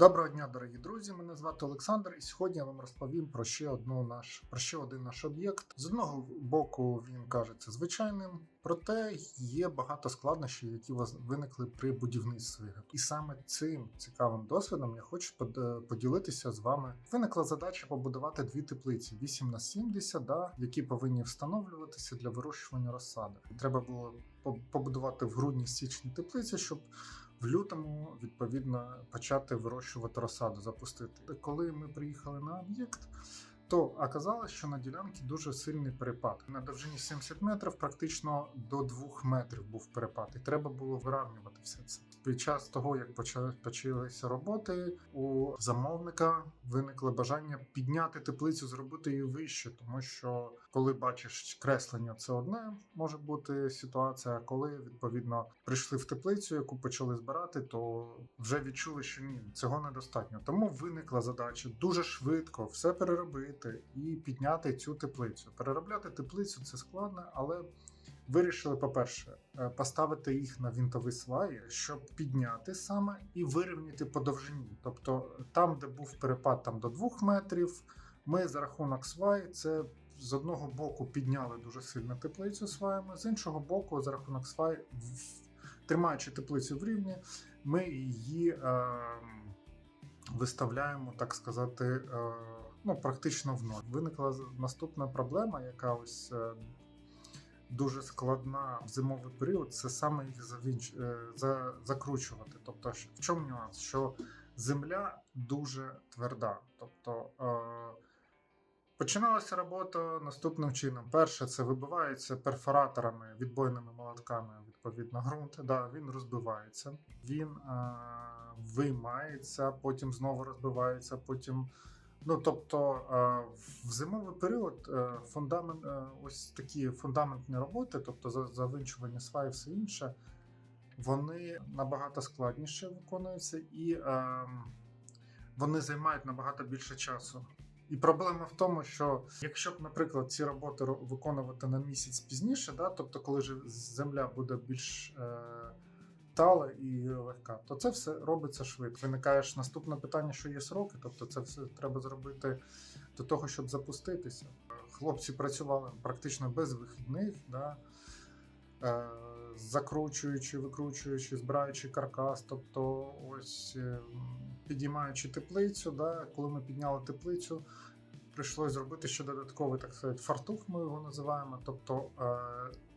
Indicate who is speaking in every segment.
Speaker 1: Доброго дня, дорогі друзі. Мене звати Олександр, і сьогодні я вам розповім про ще одну наш про ще один наш об'єкт. З одного боку він кажеться звичайним, проте є багато складнощів, які виникли при будівництві. І саме цим цікавим досвідом я хочу под- поділитися з вами. Виникла задача побудувати дві теплиці 8 на 70, да, які повинні встановлюватися для вирощування розсади. Треба було по- побудувати в грудні січні теплиці, щоб в лютому відповідно почати вирощувати розсаду, запустити. Коли ми приїхали на об'єкт, то оказалось, що на ділянці дуже сильний перепад. На довжині 70 метрів практично до 2 метрів був перепад, і треба було вирівнювати все це. Під час того, як почали почалися роботи, у замовника виникло бажання підняти теплицю, зробити її вище, тому що коли бачиш креслення, це одне може бути ситуація. Коли відповідно прийшли в теплицю, яку почали збирати, то вже відчули, що ні, цього недостатньо. Тому виникла задача дуже швидко все переробити і підняти цю теплицю. Переробляти теплицю це складно, але вирішили, по-перше, е, поставити їх на вінтові сваї, щоб підняти саме і вирівняти по довжині. Тобто там, де був перепад там до 2 метрів, ми за рахунок свай це. З одного боку підняли дуже сильно теплицю сваями, з іншого боку, за рахунок свай, тримаючи теплицю в рівні, ми її е, виставляємо, так сказати, е, ну, практично в ноль. Виникла наступна проблема, яка ось е, дуже складна в зимовий період, це саме їх завінч... е, за... закручувати. Тобто, в чому нюанс? Що земля дуже тверда. Тобто е... починалася робота наступним чином. Перше, це вибивається перфораторами, відбойними молотками, відповідно, ґрунт. Да, він розбивається, він виймається, потім знову розбивається, потім. Ну, тобто е, в зимовий період е, фундамент, е, ось такі фундаментні роботи, тобто за- завинчування свай і все інше, вони набагато складніше виконуються і е, вони займають набагато більше часу. І проблема в тому, що якщо б, наприклад, ці роботи виконувати на місяць пізніше, да, тобто коли ж земля буде більш тала і легка, то це все робиться швидко. Виникає ж наступне питання, що є сроки, тобто це все треба зробити до того, щоб запуститися. Хлопці працювали практично без вихідних, да, е, закручуючи, викручуючи, збираючи каркас, тобто ось е, підіймаючи теплицю. Да, коли ми підняли теплицю, прийшлося зробити ще додатковий так сказати, фартух, ми його називаємо. Тобто е,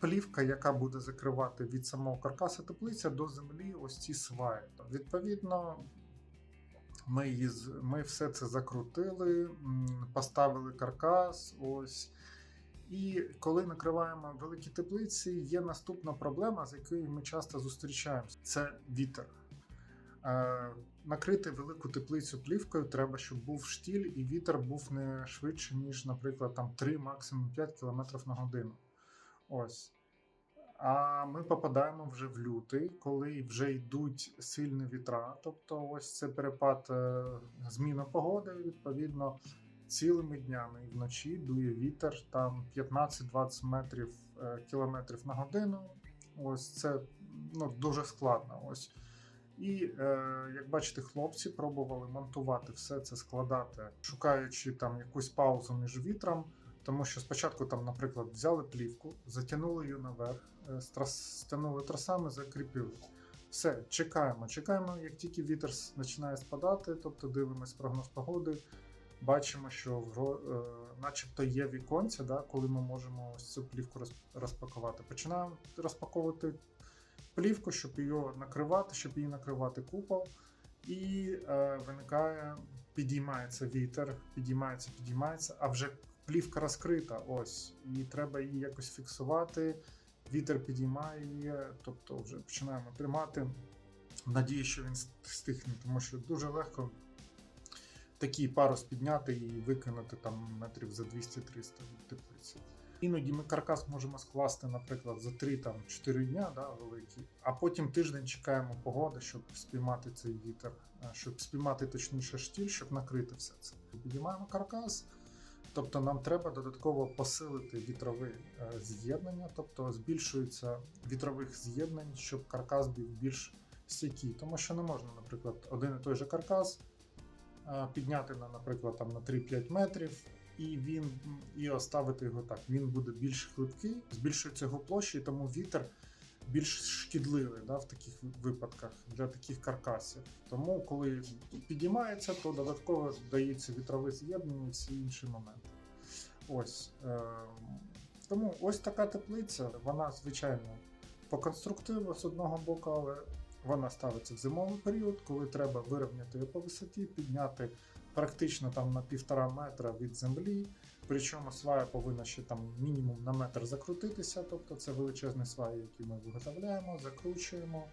Speaker 1: плівка, яка буде закривати від самого каркаса теплиця до землі ось ці сваї. Відповідно, ми, її, ми все це закрутили, поставили каркас. Ось. І коли накриваємо великі теплиці, є наступна проблема, з якою ми часто зустрічаємося: це вітер. Е, накрити велику теплицю плівкою треба, щоб був штіль, і вітер був не швидше, ніж, наприклад, там 3, максимум 5 км на годину. Ось. А ми попадаємо вже в лютий, коли вже йдуть сильні вітра. Тобто, ось це перепад е, зміна погоди, відповідно, цілими днями і вночі дує вітер там 15-20 метрів е, кілометрів на годину. Ось це ну, дуже складно. Ось. І е, як бачите, хлопці пробували монтувати все це, складати, шукаючи там якусь паузу між вітром. Тому що спочатку там, наприклад, взяли плівку, затягнули її наверх, е, стягнули тросами, закріпили. Все, чекаємо. Чекаємо, як тільки вітер починає спадати, тобто дивимось прогноз погоди, бачимо, що е, начебто є віконця, да, коли ми можемо ось цю плівку розпакувати. Починаємо розпаковувати плівку, щоб її накривати, щоб її накривати купол. І е, виникає, підіймається вітер, підіймається, підіймається, а вже плівка розкрита. Ось, і треба її якось фіксувати. Вітер підіймає її, тобто вже починаємо тримати. В надії, що він стихне, тому що дуже легко такий парус підняти і викинути там метрів за 200-300 від теплиці. Іноді ми каркас можемо скласти, наприклад, за 3-4 дня, да, великий, а потім тиждень чекаємо погоди, щоб спіймати цей вітер, е, щоб спіймати точніше штіль, щоб накрити все це. Підіймаємо каркас, тобто нам треба додатково посилити вітрові е, з'єднання, тобто збільшується вітрових з'єднань, щоб каркас був більш стійкі, тому що не можна, наприклад, один і той же каркас е, підняти на, наприклад, там на 3-5 метрів. І він і оставити його так. Він буде більш хлипкий, збільшується його площа, і тому вітер більш шкідливий да, в таких випадках для таких каркасів. Тому, коли підіймається, то додатково дається вітрове з'єднання і всі інші моменти. Ось. Е, тому ось така теплиця, вона, звичайно, по конструктиву з одного боку, але вона ставиться в зимовий період, коли треба вирівняти її по висоті, підняти практично там на півтора метра від землі. Причому свая повинна ще там мінімум на метр закрутитися, тобто це величезні сваї, які ми виготовляємо, закручуємо.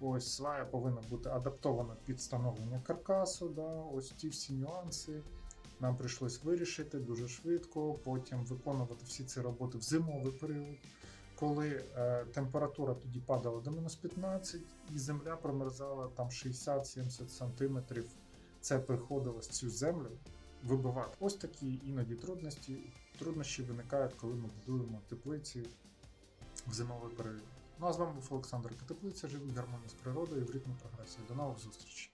Speaker 1: Ось свая повинна бути адаптована під встановлення каркасу. Да? Ось ті всі нюанси. Нам прийшлось вирішити дуже швидко, потім виконувати всі ці роботи в зимовий період, коли е, температура тоді падала до мінус 15 і земля промерзала там 60-70 сантиметрів. Це приходилось цю землю вибивати. Ось такі іноді трудності, труднощі виникають, коли ми будуємо теплиці в зимовий період. Ну а з вами був Олександр Катеплиця, живіть гармонії з природою і в ритмі прогресії. До нових зустрічей!